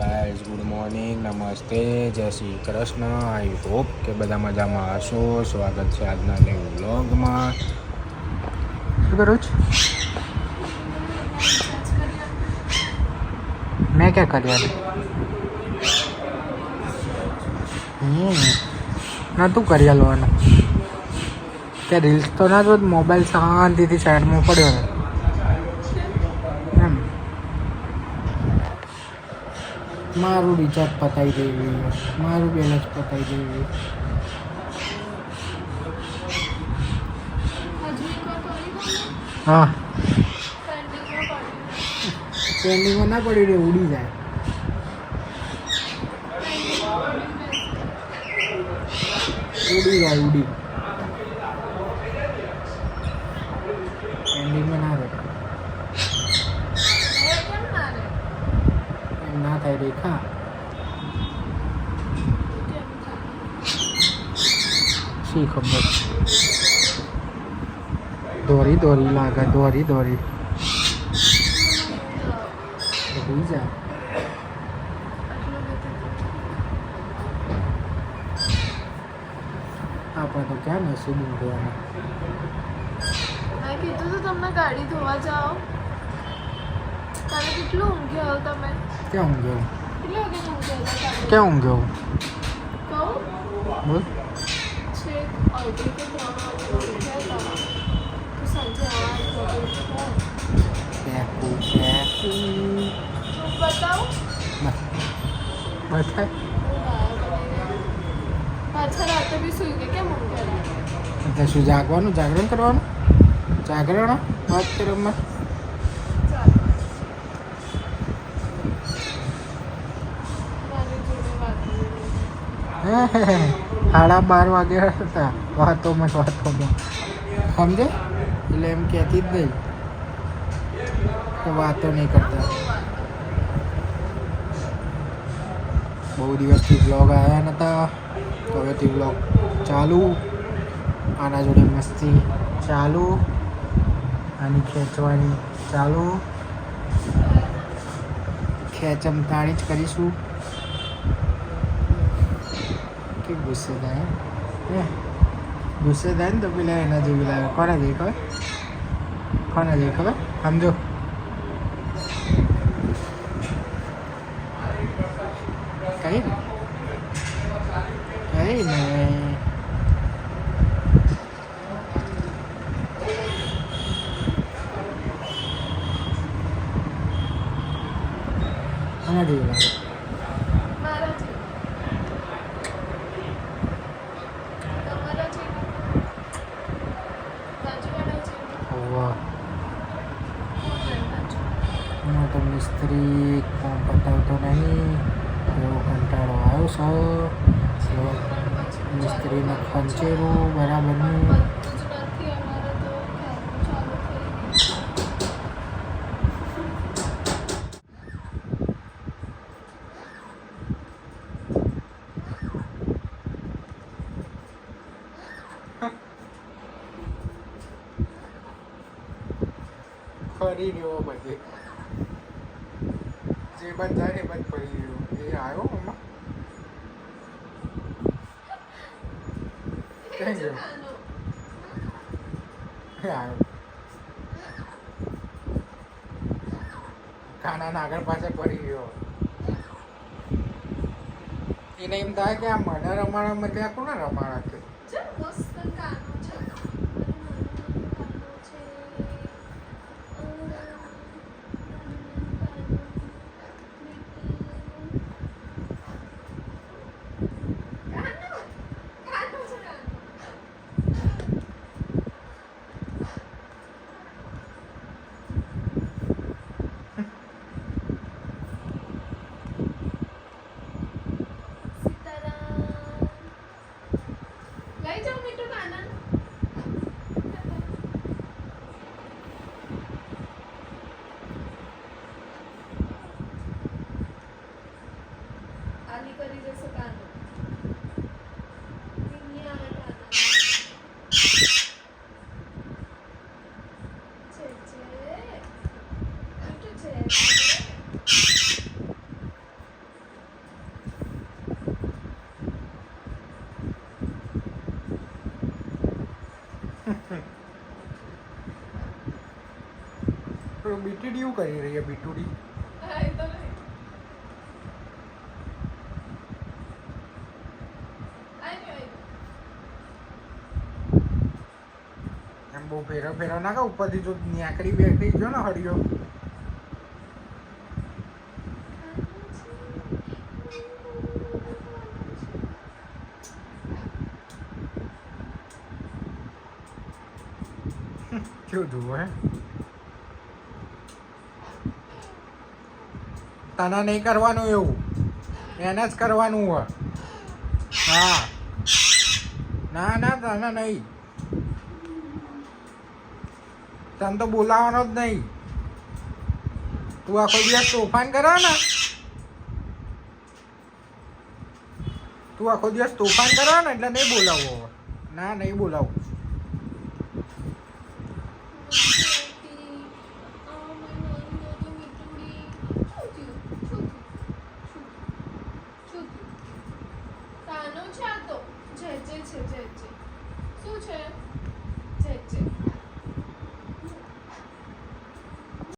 Guys good morning નમસ્તે જય Shri Krishna I hope કે બધા મજામાં હશો. સ્વાગત છે આજના નવ વ્લોગમાં શું કરું છું? મેં ક્યાં કર્યા ના, તું કરી આલવાનું. કે રીલ્સ તો ના જો મોબાઈલ શાંતિથી સાઈડમાં પડ્યો ને એમ મારું રિચાર્જ પતાવી દેવું. મારું બેલેન્સ પતાવી દેવું. હા. ટ્રેન્ડિંગમાં ના પડી રે ઉડી જાય. ઉડી જાય, ઉડી ટ્રેન્ડિંગમાં ના રહે એમ ના થાય રેખા શી ખબર? દોરી દોરી, લાગે, દોરી દોરી. બીજા આપણે તો ક્યાં નસીબ ઊંઘવાના કીધું તો તમને ગાડી ધોવા જાઓ. કાલે કેટલું ઊંઘ્યા તમે? ક્યાં હતા કાલે? ક્યાં બોલ હું ગયા ઊંઘ્યા શું જાગવાનું જાગરણ કરવાનું જાગરણ વાત કરવામાં ચાલ મારી જોડે વાત કરી. સાડા બાર વાગે હતા. વાતોમાં વાતોમાં સમજે? એટલે એમ કહેતી જ નહીં કે વાતો નહીં કરતા. બહુ દિવસથી બ્લોગ આવ્યા નહોતા તો હવેથી બ્લોગ ચાલુ. આના જોડે મસ્તી ચાલુ. આની ખેંચવાની ચાલુ. ખેંચમતાણી જ કરીશું. કે ગુસ્સે થાય. હે? ગુસ્સે થાય ને તો પેલા એના જેવી લાગે. કોના જેવી ખબર? કોના જેવી ખબર? સમજો. કઈ? કઈ ને કોના જેવી લાગે મારા જેવી. તમારા જેવી. બાજુવાળા જેવી. હોવા કોણ બાજુ? હું તો મિસ્ત્રી કામ પતાવતો નહીં એવો કંટાળો આવ્યો છે એવો મિસ્ત્રીને ખંચેરું બરાબરનું બધું જ નથી અમારે તો ક્યારનું ચાલુ થઈ ગયું. ફરી રહ્યો બધે જે બંધ થાય ને બંધ પડી ગયું. એ આવ્યો મમ્મા? ક્યાં ગયો? આવ્યો. કાનાના આગળ પાછળ પડી ગયો. એને એમ થાય કે આ મને રમાણાં મેં ક્યાં કોને રમાડા કે બીટીડી એવું કરી રહી છે બીટુડી એમ બહુ ફેરા ફેરા ના ઉપરથી જો ન્યાકરી બેકરી જો ને હરિયો કેવું જુઓ હે તને નહીં કરવાનું એવું એને જ કરવાનું હોય હા ના ના તને નહીં તને તો બોલાવવાનો જ નહીં તું આખો દિવસ તોફાન કરો ને તું આખો દિવસ તોફાન કરો ને એટલે નહીં બોલાવવો હવે. ના નહીં બોલાવું મોટી, આ મારી નાની નાની મીઠુડી. શું થયું? શું થયું? શું થયું? શું છે જે છે. શું છે